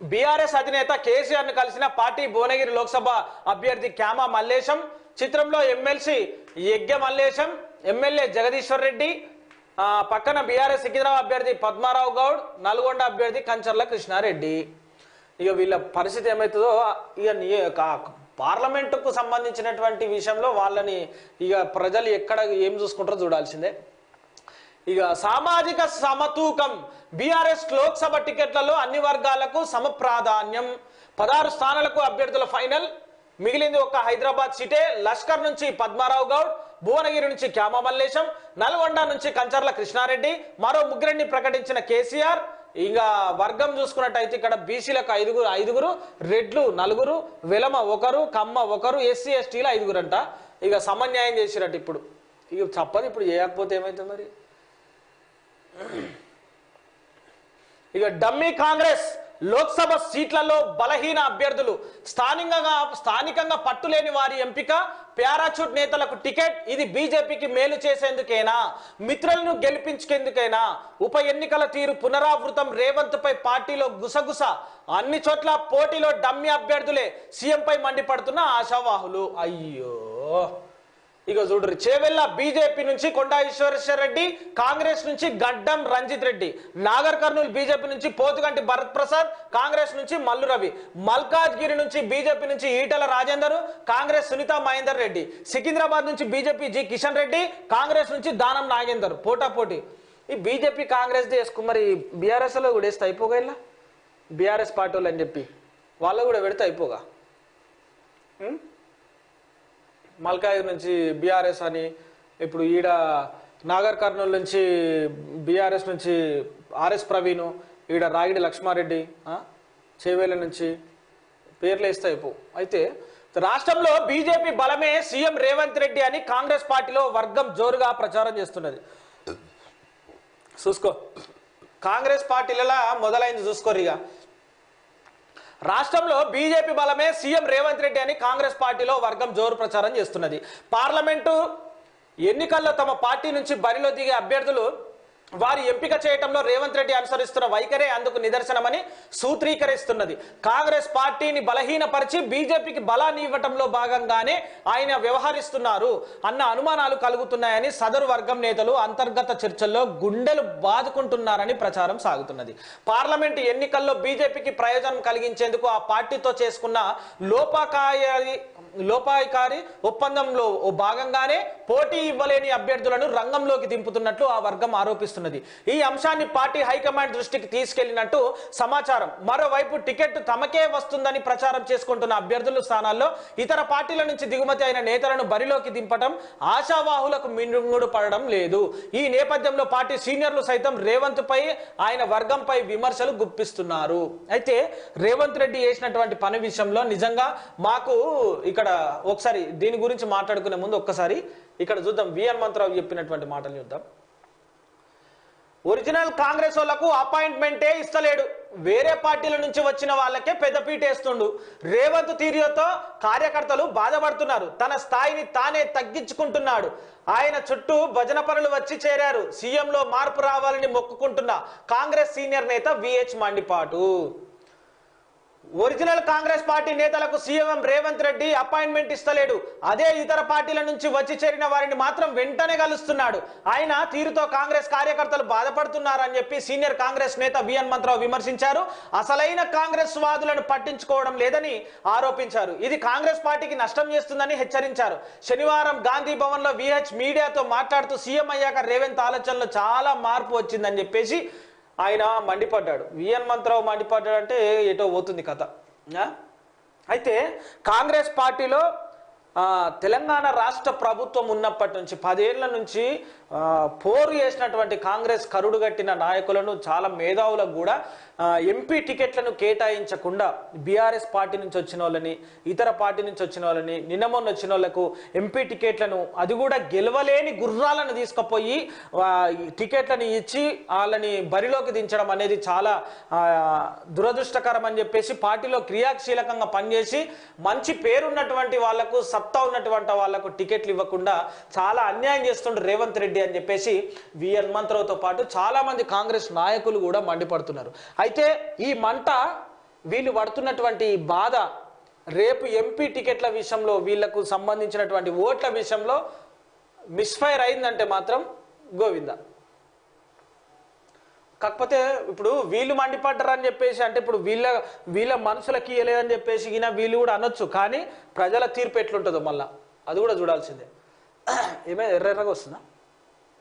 BRS అధినేత కేసీఆర్ను కలిసిన పార్టీ భువనగిరి లోక్సభ అభ్యర్థి క్యామా మల్లేశం చిత్రంలో ఎమ్మెల్సీ యజ్ఞ మల్లేశం ఎమ్మెల్యే జగదీశ్వర్ రెడ్డి పక్కన బీఆర్ఎస్ సికింద్రాబాద్ అభ్యర్థి పద్మారావు గౌడ్ నల్గొండ అభ్యర్థి కంచర్ల కృష్ణారెడ్డి. ఇక వీళ్ళ పరిస్థితి ఏమవుతుందో ఇక పార్లమెంటుకు సంబంధించినటువంటి విషయంలో వాళ్ళని ఇక ప్రజలు ఎక్కడ ఏం చూసుకుంటారో చూడాల్సిందే. ఇక సామాజిక సమతూకం. బీఆర్ఎస్ లోక్సభ టికెట్లలో అన్ని వర్గాలకు సమప్రాధాన్యం. పదహారు స్థానాలకు అభ్యర్థుల ఫైనల్. మిగిలింది ఒక హైదరాబాద్ సీటే లష్కర్ నుంచి పద్మారావు గౌడ్ భువనగిరి నుంచి క్యామమల్లేశం నల్గొండ నుంచి కంచర్ల కృష్ణారెడ్డి మరో ముగ్గురిని ప్రకటించిన కేసీఆర్. ఇక వర్గం చూసుకున్నట్టయితే ఇక్కడ బీసీలకు ఐదుగురు ఐదుగురు రెడ్లు నలుగురు వెలమ ఒకరు కమ్మ ఒకరు ఎస్సీ ఎస్టీలు ఐదుగురు అంట ఇక సమన్యాయం చేసినట్టు ఇప్పుడు. ఇక తప్పదు ఇప్పుడు చేయకపోతే ఏమైతే మరి? ఇక డమ్మీ కాంగ్రెస్ లోక్సభ సీట్లలో బలహీన అభ్యర్థులు. స్థానికంగా స్థానికంగా పట్టులేని వారి ఎంపిక పారాచూట్ నేతలకు టికెట్ ఇది బీజేపీకి మేలు చేసేందుకేనా? మిత్రులను గెలిపించేందుకైనా? ఉప ఎన్నికల తీరు పునరావృతం రేవంత్ పై పార్టీలో గుసగుస. అన్ని చోట్ల పోటీలో డమ్మీ అభ్యర్థులే సీఎంపై మండిపడుతున్న ఆశావాహులు. అయ్యో! ఇక చూడరు చేవెళ్ళ బీజేపీ నుంచి కొండా ఈశ్వరేశ్వర రెడ్డి కాంగ్రెస్ నుంచి గడ్డం రంజిత్ రెడ్డి నాగర్ కర్నూలు బీజేపీ నుంచి పోతుగంటి భరత్ ప్రసాద్ కాంగ్రెస్ నుంచి మల్లు రవి మల్కాజ్గిరి నుంచి బీజేపీ నుంచి ఈటల రాజేందర్ కాంగ్రెస్ సునీత మహేందర్ రెడ్డి సికింద్రాబాద్ నుంచి బీజేపీ జి కిషన్ రెడ్డి కాంగ్రెస్ నుంచి దానం నాగేందర్ పోటా పోటీ. ఈ బీజేపీ కాంగ్రెస్ వేసుకు మరి బీఆర్ఎస్లో కూడా వేస్తే అయిపోగా ఇలా? బీఆర్ఎస్ పార్టీ వాళ్ళు అని చెప్పి వాళ్ళు కూడా పెడితే అయిపోగా? ఉం? మల్కాయి నుంచి బీఆర్ఎస్ అని ఇప్పుడు ఈడ నాగర్ కర్నూలు నుంచి బీఆర్ఎస్ నుంచి ఆర్ఎస్ ప్రవీణ్ ఈడ రాగిడి లక్ష్మారెడ్డి? చేవేల నుంచి పేర్లు వేస్తే అయిపో అయితే రాష్ట్రంలో బీజేపీ బలమే సీఎం రేవంత్ రెడ్డి అని కాంగ్రెస్ పార్టీలో వర్గం జోరుగా ప్రచారం చేస్తున్నది చూసుకో కాంగ్రెస్ పార్టీలలో మొదలైంది చూసుకోరు ఇక రాష్ట్రంలో బీజేపీ బలమే సీఎం రేవంత్ రెడ్డి అని కాంగ్రెస్ పార్టీలో వర్గం జోరు ప్రచారం చేస్తున్నది. పార్లమెంటు ఎన్నికల్లో తమ పార్టీ నుంచి బరిలో దిగే అభ్యర్థులు వారి ఎంపిక చేయటంలో రేవంత్ రెడ్డి అనుసరిస్తున్న వైఖరే అందుకు నిదర్శనమని సూత్రీకరిస్తున్నది. కాంగ్రెస్ పార్టీని బలహీనపరిచి బీజేపీకి బలాన్ని ఇవ్వటంలో భాగంగానే ఆయన వ్యవహరిస్తున్నారు అన్న అనుమానాలు కలుగుతున్నాయని సదరు వర్గం నేతలు అంతర్గత చర్చల్లో గుండెలు బాదుకుంటున్నారని ప్రచారం సాగుతున్నది. పార్లమెంటు ఎన్నికల్లో బీజేపీకి ప్రయోజనం కలిగించేందుకు ఆ పార్టీతో చేసుకున్న లోపాకాయ లోపాయకారి ఒప్పందంలో ఓ భాగంగానే పోటీ ఇవ్వలేని అభ్యర్థులను రంగంలోకి దింపుతున్నట్లు ఆ వర్గం ఆరోపిస్తుంది ఆరోపిస్తున్నది ఈ అంశాన్ని పార్టీ హైకమాండ్ దృష్టికి తీసుకెళ్ళినట్టు సమాచారం. మరోవైపు టికెట్ తమకే వస్తుందని ప్రచారం చేసుకుంటున్న అభ్యర్థుల స్థానాల్లో ఇతర పార్టీల నుంచి దిగుమతి అయిన నేతలను బరిలోకి దింపటం ఆశావాహులకు మింగుడు పడడం లేదు. ఈ నేపథ్యంలో పార్టీ సీనియర్లు సైతం రేవంత్ పై ఆయన వర్గంపై విమర్శలు గుప్పిస్తున్నారు. అయితే రేవంత్ రెడ్డి చేసినటువంటి పని విషయంలో నిజంగా మాకు ఇక్కడ ఒకసారి దీని గురించి మాట్లాడుకునే ముందు ఒక్కసారి ఇక్కడ చూద్దాం. వి మంత్రావు చెప్పినటువంటి మాటలు చూద్దాం. ఒరిజినల్ కాంగ్రెస్ వాళ్ళకు అపాయింట్మెంటే ఇస్తలేడు. వేరే పార్టీల నుంచి వచ్చిన వాళ్ళకే పెద్దపీట వేస్తుండు రేవంత్ తీరియోతో కార్యకర్తలు బాధపడుతున్నారు. తన స్థాయిని తానే తగ్గించుకుంటున్నాడు. ఆయన చుట్టూ భజన పనులు వచ్చి చేరారు. సీఎంలో మార్పు రావాలని మొక్కుకుంటున్న కాంగ్రెస్ సీనియర్ నేత విహెచ్ మండిపాటు. ఒరిజినల్ కాంగ్రెస్ పార్టీ నేతలకు సీఎం రేవంత్ రెడ్డి అపాయింట్మెంట్ ఇస్తలేడు. అదే ఇతర పార్టీల నుంచి వచ్చి చేరిన వారిని మాత్రం వెంటనే కలుస్తున్నాడు. ఆయన తీరుతో కాంగ్రెస్ కార్యకర్తలు బాధపడుతున్నారని చెప్పి సీనియర్ కాంగ్రెస్ నేత విఎన్ మంత్రావు విమర్శించారు. అసలైన కాంగ్రెస్ వాదులను పట్టించుకోవడం లేదని ఆరోపించారు. ఇది కాంగ్రెస్ పార్టీకి నష్టం చేస్తుందని హెచ్చరించారు. శనివారం గాంధీ భవన్లో విహెచ్ మీడియాతో మాట్లాడుతూ సీఎం అయ్యాక రేవంత్ ఆలోచనలో చాలా మార్పు వచ్చిందని చెప్పేసి ఆయన మండిపడ్డాడు విఎన్ మంత్రావు మండిపడ్డాడు అంటే ఎటో పోతుంది కథ ఆ? అయితే కాంగ్రెస్ పార్టీలో ఆ, తెలంగాణ రాష్ట్ర ప్రభుత్వం ఉన్నప్పటి నుంచి పదేళ్ళ నుంచి పోరు చేసినటువంటి కాంగ్రెస్ కరుడు కట్టిన నాయకులను చాలా మేధావులకు కూడా ఎంపీ టికెట్లను కేటాయించకుండా బీఆర్ఎస్ పార్టీ నుంచి వచ్చిన వాళ్ళని ఇతర పార్టీ నుంచి వచ్చిన వాళ్ళని నిన్నమొన్న వచ్చిన వాళ్ళకు ఎంపీ టికెట్లను అది కూడా గెలవలేని గుర్రాలను తీసుకుపోయి టికెట్లను ఇచ్చి వాళ్ళని బరిలోకి దించడం అనేది చాలా దురదృష్టకరం అని చెప్పేసి పార్టీలో క్రియాశీలకంగా పనిచేసి మంచి పేరున్నటువంటి వాళ్ళకు సత్తా ఉన్నటువంటి వాళ్ళకు టికెట్లు ఇవ్వకుండా చాలా అన్యాయం చేస్తుండ్రు రేవంత్ రెడ్డి అని చెప్పేసి విఎన్ హనుమంతరావుతో పాటు చాలామంది కాంగ్రెస్ నాయకులు కూడా మండిపడుతున్నారు. అయితే ఈ మంట వీళ్ళు పడుతున్నటువంటి ఈ బాధ రేపు ఎంపీ టికెట్ల విషయంలో వీళ్ళకు సంబంధించినటువంటి ఓట్ల విషయంలో మిస్ఫైర్ అయిందంటే మాత్రం గోవింద. కాకపోతే ఇప్పుడు వీళ్ళు మండిపడ్డారు అని చెప్పేసి అంటే ఇప్పుడు వీళ్ళ వీళ్ళ మనసులకి ఇయ్యలేదని చెప్పేసి ఈయన వీళ్ళు కూడా అనొచ్చు కానీ ప్రజల తీర్పు ఎట్లుంటుందో మళ్ళా. అది కూడా చూడాల్సిందే. ఏమే ఎర్ర ఎర్రగా వస్తుందా?